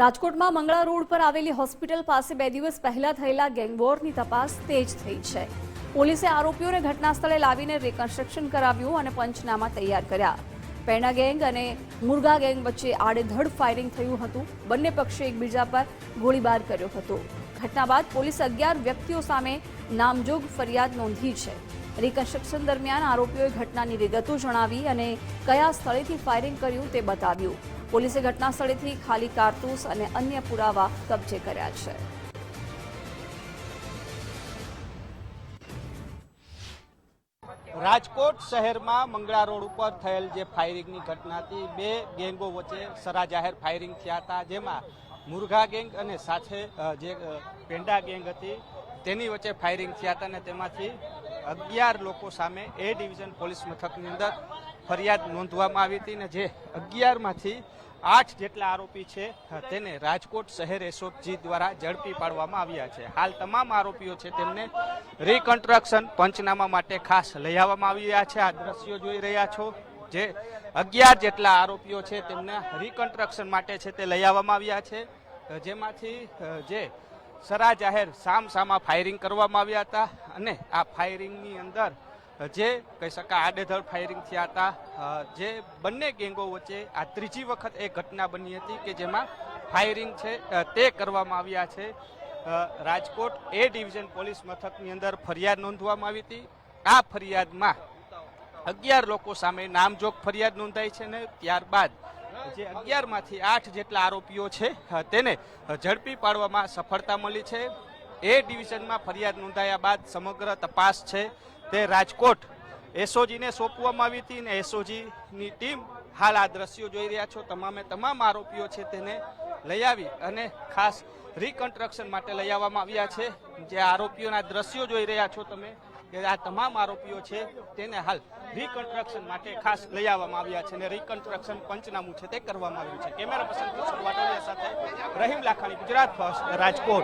રાજકોટમાં મંગળા રોડ પર આવેલી હોસ્પિટલ પાસે બે દિવસ પહેલા થયેલા ગેંગવોરની તપાસ તેજ થઈ છે. પોલીસે આરોપીઓને ઘટના સ્થળે લાવીને રિકન્સ્ટ્રક્શન કરાવ્યું અને પંચનામા તૈયાર કર્યા. પેણા ગેંગ અને મુરગા ગેંગ વચ્ચે આડેધડ ફાયરિંગ થયું હતું. બંને પક્ષે એકબીજા પર ગોળીબાર કર્યો હતો. ઘટના બાદ પોલીસ અગિયાર વ્યક્તિઓ સામે નામજોગ ફરિયાદ નોંધી છે. રિકન્સ્ટ્રક્શન દરમિયાન આરોપીઓએ ઘટનાની વિગતો જણાવી અને કયા સ્થળેથી ફાયરિંગ કર્યું તે બતાવ્યું. પોલીસે ઘટના સ્થળેથી ખાલી કારતૂસ અને અન્ય પુરાવા કબજે કર્યા છે. રાજકોટ શહેરમાં મંગળા રોડ ઉપર થયેલ જે ફાયરિંગની ઘટના હતી, બે ગેંગો વચ્ચે સરા જાહેર ફાયરિંગ થયા હતા, જેમાં મુરઘા ગેંગ અને સાથે જે પેંડા ગેંગ હતી, તેની વચ્ચે ફાયરિંગ થયા હતા અને તેમાંથી અગિયાર લોકો સામે એ ડિવિઝન પોલીસ મથકની અંદર ફરિયાદ નોંધવામાં આવી હતી ને જે અગિયારમાંથી આઠ જેટલા આરોપી છે તેને રાજકોટ શહેર એસઓજી દ્વારા ઝડપી પાડવામાં આવ્યા છે. હાલ તમામ આરોપીઓ છે તેમને રિકન્સ્ટ્રક્શન પંચનામા માટે ખાસ લઈ આવવામાં આવી રહ્યા છે. આ દ્રશ્યો જોઈ રહ્યા છો જે અગિયાર જેટલા આરોપીઓ છે તેમને રિકન્સ્ટ્રક્શન માટે છે તે લઈ આવવામાં આવ્યા છે. જેમાંથી જે સરા જાહેર સામ સામા ફાયરિંગ કરવામાં આવ્યા હતા અને આ ફાયરિંગની અંદર જે કહી શકાય, આડેધડ ફાયરિંગ થયા હતા. જે બંને ગેંગો વચ્ચે આ ત્રીજી વખત એ ઘટના બની હતી કે જેમાં ફાયરિંગ છે તે કરવામાં આવ્યા છે. રાજકોટ એ ડિવિઝન પોલીસ મથકની અંદર ફરિયાદ નોંધવામાં આવી હતી. આ ફરિયાદમાં અગિયાર લોકો સામે નામજોગ ફરિયાદ નોંધાઈ છે ને ત્યારબાદ જે અગિયારમાંથી આઠ જેટલા આરોપીઓ છે તેને ઝડપી પાડવામાં સફળતા મળી છે. એ ડિવિઝનમાં ફરિયાદ નોંધાયા બાદ સમગ્ર તપાસ છે. તે રાજકોટ એસઓજીને સોંપવામાં આવી હતી અને એસઓજીની ટીમ હાલ આ દ્રશ્યો જોઈ રહ્યા છો. તમામે તમામ આરોપીઓ છે તેને લઈ આવી અને ખાસ રિકન્સ્ટ્રક્શન માટે લઈ આવવામાં આવ્યા છે. જે આરોપીઓના દ્રશ્યો જોઈ રહ્યા છો તમે કે આ તમામ આરોપીઓ છે તેને હાલ રિકન્સ્ટ્રક્શન માટે ખાસ લઈ આવવામાં આવ્યા છે અને રિકન્સ્ટ્રક્શન પંચનામું છે તે કરવામાં આવ્યું છે. કેમેરા પર્સન કિશોર વાટોલિયા સાથે રહીમ લાખાણી, ગુજરાત ફર્સ્ટ, રાજકોટ.